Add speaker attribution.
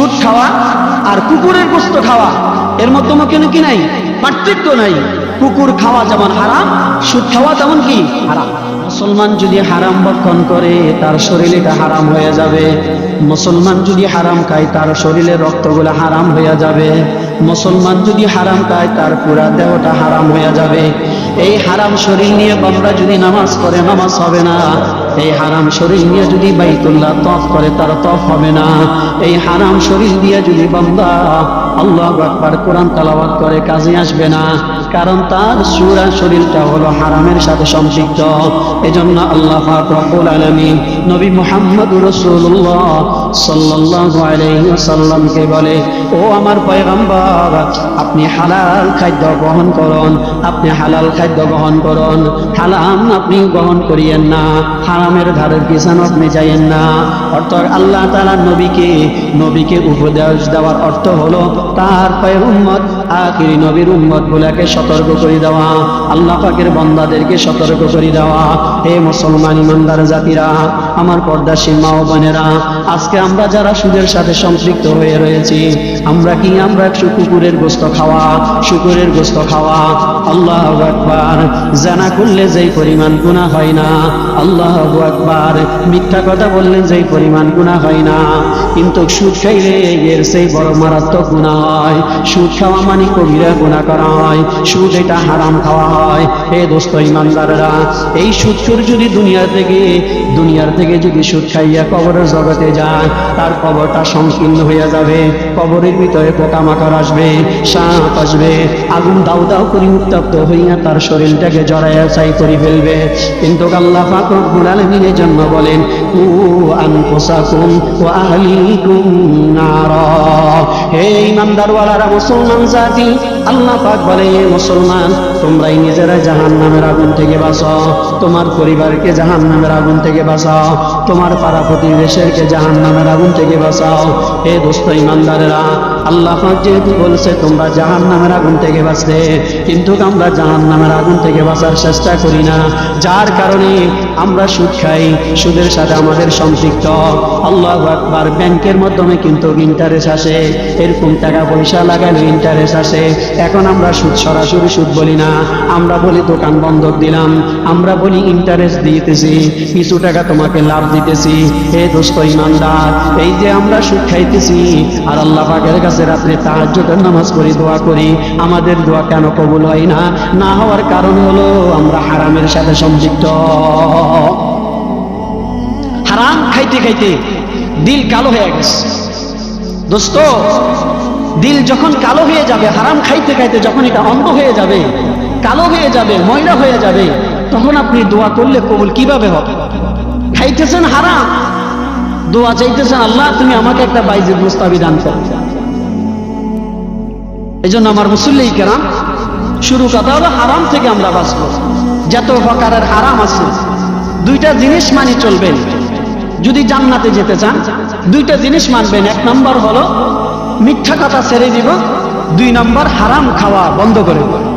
Speaker 1: সুদ খাওয়া আর কুকুরের গোস্ত খাওয়া। এর মধ্যে কেন কি নাই? পার্থক্য নাই। কুকুর খাওয়া যেমন হারাম সুদ খাওয়া তেমন কি হারাম। মুসলমান যদি হারাম ভক্ষণ করে, তার শরীরে এটা হারাম হয়ে যাবে। মুসলমান যদি হারাম খায়, তার শরীরের রক্তগুলো হারাম হয়ে যাবে। মুসলমান যদি হারাম খায়, তার পুরা দেহটা হারাম হয়ে যাবে। এই হারাম শরীর নিয়ে বান্দা যদি নামাজ পড়ে, নামাজ হবে না। এই হারাম শরীর নিয়ে যদি বাইতুল্লাহ তফ করে, তার তফ হবে না। এই হারাম শরীর দিয়ে যদি বান্দা আল্লাহ আকবার কোরআন তালাবাদ করে, কাজে আসবে না। কারণ তার সুরা শরীরটা হলো হারামের সাথে সম্পৃক্ত। এজন্য আল্লাহ রব্বুল আলামিন নবী মোহাম্মদ আলাইহি ওয়াসাল্লামকে বলে, ও আমার পয়গম্বর, আপনি হালাল খাদ্য গ্রহণ করুন, আপনি হালাল খাদ্য গ্রহণ করুন। হালাম আপনি গ্রহণ করিয়েন না, হারামের ধারের পিছনে আপনি যাইয়েন না। অর্থাৎ আল্লাহ তালা নবীকে নবীকে উপদেশ দেওয়ার অর্থ হলো তার পায়ের উম্মত, আখিরি নবীর উম্মত গুলাকে সতর্ক করে দেওয়া, আল্লাহ পাকের বন্দাদেরকে সতর্ক করে দেওয়া। হে মুসলমান, ইমানদার জাতিরা আমার পর্দাসীন মা ও বোনেরা, আজকে আমরা যারা সুদের সাথে সম্পৃক্ত হয়ে রয়েছি, আমরা কি আমরা কুকুরের গোস্ত খাওয়া, শুকুরের গোস্ত খাওয়া? আল্লাহ আকবার। জানা করলে যেই পরিমাণ গুণা হয় না, আল্লাহ আকবার। মিথ্যা কথা বললে যেই পরিমাণ গুণা হয় না, কিন্তু সুদ খাইলে এর সেই বড় মারাত্মক গুণা হয়। সুদ খাওয়া মানে কবিরা গুণা করা হয়, সুদ এটা হারাম খাওয়া হয়। হে দোস্ত ইমানদাররা, এই সুদ যদি দুনিয়া থেকে, দুনিয়ার থেকে যদি সুদ খাইয়া কবরের জগতে যায়, তার কবরটা সংকীর্ণ হইয়া যাবে। কবরের ভিতরে পোকামাকড় আসবে, সাপ আসবে। আগুন দাউ দাউ করে উত্তপ্ত হইয়া তার শরীরটাকে জড়াইয়া চাই করে ফেলবে। কিন্তু আল্লাহ পাক রব্বুল আলামিনের জন্য বলেন উ আনফুসাকুম ওয়া আহলিকুম নারা। হে ইমানদারওয়ালারা, মুসলমান জাতি আল্লাহ পাক বলে "হে মুসলমান, তোমরাই নিজেরা জাহান নামের আগুন থেকে বাঁচাও। তোমার পরিবারকে জাহান নামের আগুন থেকে বাঁচাও। তোমার পাড়া প্রতিবেশেরকে জাহান নামের আগুন থেকে বাঁচাও। হে দোস্ত ইমানদারেরা, আল্লাহ যেহেতু বলছে, তোমরা জাহান নামের আগুন থেকে বাঁচতে কিন্তু আমরা জাহান নামের আগুন থেকে বাঁচার চেষ্টা করি না। যার কারণে আমরা সুদ খাই, সুদের সাথে আমাদের সম্পৃক্ত। আল্লাহ আকবার, ব্যাংকের মাধ্যমে কিন্তু ইন্টারেস্ট আসে, এরকম টাকা পয়সা লাগালে ইন্টারেস্ট আসে। এখন আমরা সুদ, সরাসরি সুদ বলি না। আমরা বলি দোকান বন্ধক দিলাম, আমরা বলি ইন্টারেস্ট দিতেছি, কিছু টাকা তোমাকে লাভ দিতেছি, হে দোস্ত ইমানদার, এই যে আমরা সুদ খাইতেছি, আর আল্লাহ পাকের কাছে রাত্রে তাহাজ্জুদের নামাজ করি দোয়া করি, আমাদের দোয়া কেন কবুল হয় না? না হওয়ার কারণ হলো আমরা হারামের সাথে সম্পৃক্ত। হারাম খাইতে খাইতে দিল কালো হয়ে গেছে। দোস্ত, দিল যখন কালো হয়ে যাবে, হারাম খাইতে খাইতে যখন এটা অন্ধ হয়ে যাবে, কালো হয়ে যাবে, ময়লা হয়ে যাবে, তখন আপনি দোয়া করলে কবুল কীভাবে হবে? খাইতেছেন হারাম। দোয়া চাইতেছেন, আল্লাহ, তুমি আমাকে একটা বাইজের মুস্তাবি দান করো। এই জন্য আমার মুসল্লি কেরাম, শুরু কথা হলো, হারাম থেকে আমরা বাঁচবো। যত প্রকারের হারাম আছে, দুইটা জিনিস মানি চলবেন। যদি জান্নাতে যেতে চান, দুইটা জিনিস মানবেন। এক নম্বর হলো, মিথ্যা কথা ছেড়ে দিব। দুই নম্বর, হারাম খাওয়া বন্ধ করে দেব।